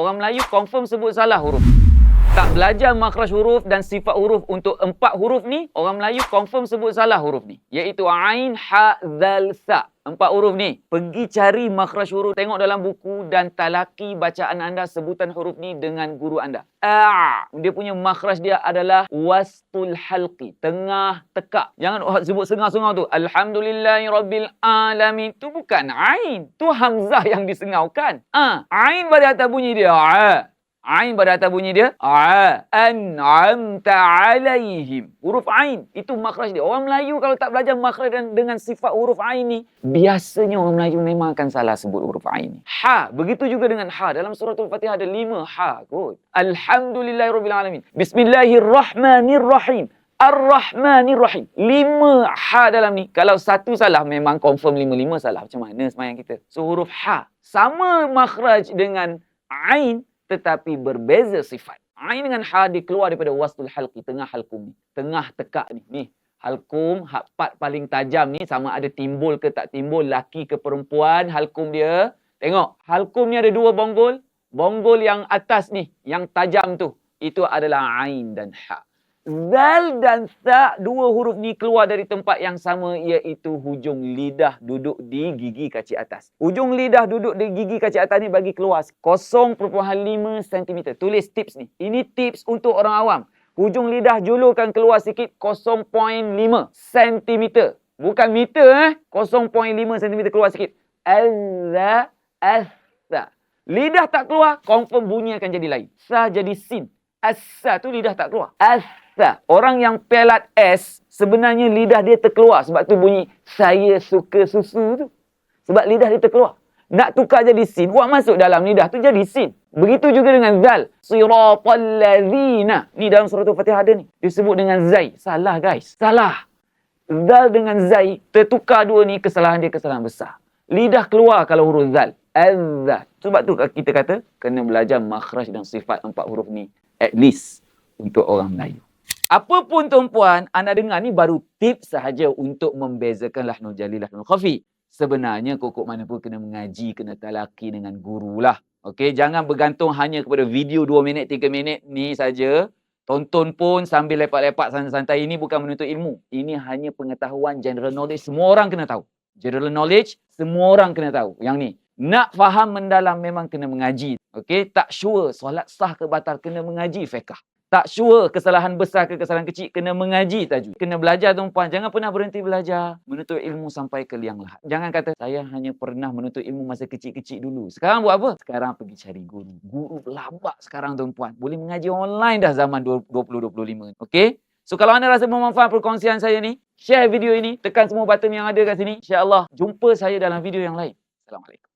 Orang Melayu confirm sebut salah huruf. Tak belajar makhraj huruf dan sifat huruf untuk empat huruf ni, orang Melayu confirm sebut salah huruf ni. Iaitu Ain, Ha, Zal, Sa. Empat huruf ni. Pergi cari makhraj huruf. Tengok dalam buku dan talaki bacaan anda sebutan huruf ni dengan guru anda. A. Dia punya makhraj dia adalah wastul halqi. Tengah tekak. Jangan sebut sengau-sengau tu. Alhamdulillahi rabbil alamin. Tu bukan Ain. Tu Hamzah yang disengaukan. A. Ain pada atas bunyi dia. A. Ain pada atas bunyi dia. A. An'amta alaihim. Huruf Ain. Itu makhraj dia. Orang Melayu kalau tak belajar makhraj dengan sifat huruf Ain ni, biasanya orang Melayu memang akan salah sebut huruf Ain ni. Ha. Begitu juga dengan Ha. Dalam surah Al-Fatihah ada lima Ha kot. Alhamdulillahirrahmanirrahim. Bismillahirrahmanirrahim. Ar-Rahmanir-Rahim. Lima ha dalam ni. Kalau satu salah, memang confirm lima-lima salah. Macam mana semayang kita? So, huruf ha. Sama makhraj dengan Ain, tetapi berbeza sifat. Ain dengan ha dia keluar daripada wastul halqi, tengah halkum ni. Tengah tekak ni. Ni, halkum, hak part paling tajam ni sama ada timbul ke tak timbul, laki ke perempuan, halkum dia. Tengok, halkum ni ada dua bonggol. Bonggol yang atas ni, yang tajam tu, itu adalah ain dan ha. Zal dan sa, dua huruf ni keluar dari tempat yang sama iaitu hujung lidah duduk di gigi kaci atas. Hujung lidah duduk di gigi kaci atas ni bagi keluar 0.5 cm. Tulis tips ni. Ini tips untuk orang awam. Hujung lidah julurkan keluar sikit 0.5 cm. Bukan meter eh. 0.5 cm keluar sikit. Azza. Lidah tak keluar, confirm bunyi akan jadi lain. Sa jadi sin. Asa tu lidah tak keluar. Asa. Orang yang pelat S, sebenarnya lidah dia terkeluar. Sebab tu bunyi, saya suka susu tu. Sebab lidah dia terkeluar. Nak tukar jadi sin, buat masuk dalam lidah tu jadi sin. Begitu juga dengan zal. Siratal ladzina. Ni dalam surah Al-Fatihah ada ni. Disebut dengan zai. Salah guys. Salah. Zal dengan zai, tertukar dua ni, kesalahan dia kesalahan besar. Lidah keluar kalau huruf zal. Azza. Sebab tu kita kata, kena belajar makhraj dan sifat empat huruf ni at least untuk orang Melayu. Apapun tuan-puan, anda dengar ni baru tips sahaja untuk membezakan lahnul jali, lahnul khafi. Sebenarnya kokok mana pun kena mengaji, kena talaki dengan guru lah. Okey, jangan bergantung hanya kepada video 2 minit, 3 minit ni saja. Tonton pun sambil lepak-lepak santai-santai. Ini bukan menuntut ilmu. Ini hanya pengetahuan general knowledge. Semua orang kena tahu. General knowledge, semua orang kena tahu. Yang ni. Nak faham mendalam memang kena mengaji. Okey, tak sure solat sah ke batal kena mengaji fiqh. Tak sure kesalahan besar ke kesalahan kecil kena mengaji tajwid. Kena belajar tuan-puan. Jangan pernah berhenti belajar. Menuntut ilmu sampai ke liang lahat. Jangan kata saya hanya pernah menuntut ilmu masa kecil-kecil dulu. Sekarang buat apa? Sekarang pergi cari guru. Guru labak sekarang tuan-puan. Boleh mengaji online dah zaman 2025. Okey? So kalau anda rasa bermanfaat perkongsian saya ni, share video ini, tekan semua button yang ada kat sini. InsyaAllah jumpa saya dalam video yang lain. Assalamualaikum.